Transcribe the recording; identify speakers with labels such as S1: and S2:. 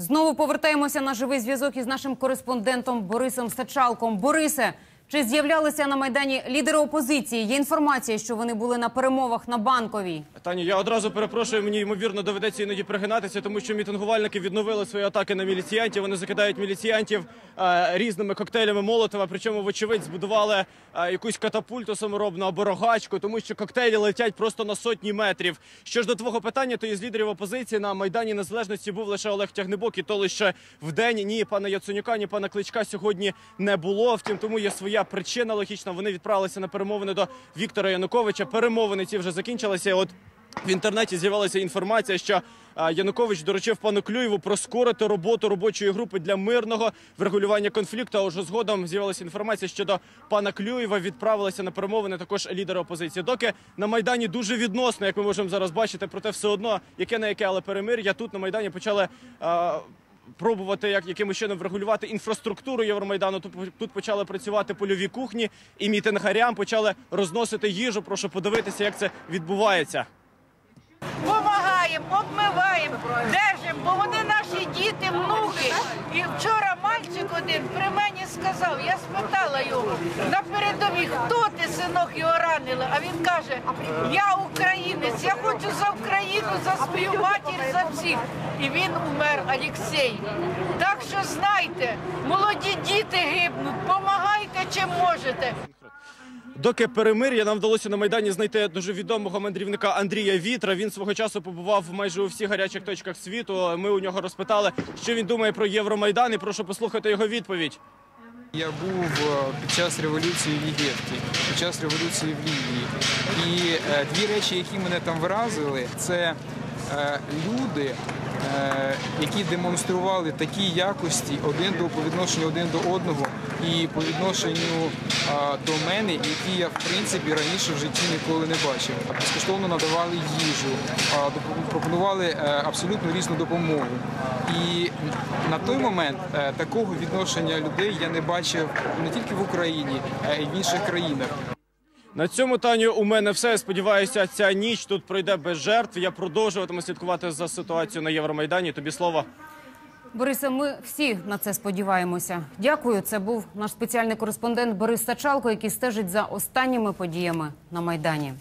S1: Знову повертаємося на живий зв'язок із нашим кореспондентом Борисом Сачалком. Борисе, чи з'являлися на майдані лідери опозиції? Є інформація, що вони були на перемовах на банковій.
S2: Таню, я одразу перепрошую, мені ймовірно доведеться іноді пригинатися, тому що мітингувальники відновили свої атаки на міліціянтів. Вони закидають міліціянтів е, різними коктейлями Молотова. Причому, вочевидь, збудували е, якусь катапульту саморобну або рогачку, тому що коктейлі летять просто на сотні метрів. Що ж до твого питання, то із лідерів опозиції на майдані незалежності був лише Олег Тягнебок, і то лише в день ні пана Яценюка, ні пана Кличка сьогодні не було. Втім, тому є своя причина логічна. Вони відправилися на перемовини до Віктора Януковича. Перемовини ці вже закінчилися. От в інтернеті з'явилася інформація, що Янукович доручив пану Клюєву прискорити роботу робочої групи для мирного врегулювання конфлікту. А уже згодом з'явилася інформація, що до пана Клюєва відправилися на перемовини також лідери опозиції. Доки на майдані дуже відносно, як ми можемо зараз бачити, проте все одно яке на яке, але перемир'я тут на майдані почали. А, Пробувати як якимось чином врегулювати інфраструктуру Євромайдану. Тут, тут почали працювати польові кухні, і мітингарям почали розносити їжу. Прошу подивитися, як це відбувається.
S3: Помагаємо, обмиваємо, держимо, бо вони наші діти, внуки. І вчора мальчик один при мені сказав, я спитала його на передовій, хто ти, синок, його ранили. А він каже, я українець, я хочу за Україну, за свою матір, за всіх. І він умер, Олексій. Так що знайте, молоді діти гибнуть, помагайте чим можете.
S2: Доки перемир'я нам вдалося на майдані знайти дуже відомого мандрівника Андрія Вітра. Він свого часу побував майже у всіх гарячих точках світу. Ми у нього розпитали, що він думає про Євромайдан. І прошу послухати його відповідь.
S4: Я був е, під час революції в Єгипті, під час революції в Лівії. І е, дві речі, які мене там вразили, це е, люди, які демонстрували такі якості один до по відношенню один до одного і по відношенню е, до мене, які я в принципі раніше в житті ніколи не бачив. Безкоштовно надавали їжу, е, пропонували е, абсолютно різну допомогу. І на той момент е, такого відношення людей я не бачив не тільки в Україні, а й в інших країнах.
S2: На цьому Таню у мене все. Сподіваюся, ця ніч тут пройде без жертв. Я продовжуватиму слідкувати за ситуацією на Євромайдані. Тобі слово.
S1: Борисе, ми всі на це сподіваємося. Дякую. Це був наш спеціальний кореспондент Борис Сачалко, який стежить за останніми подіями на майдані.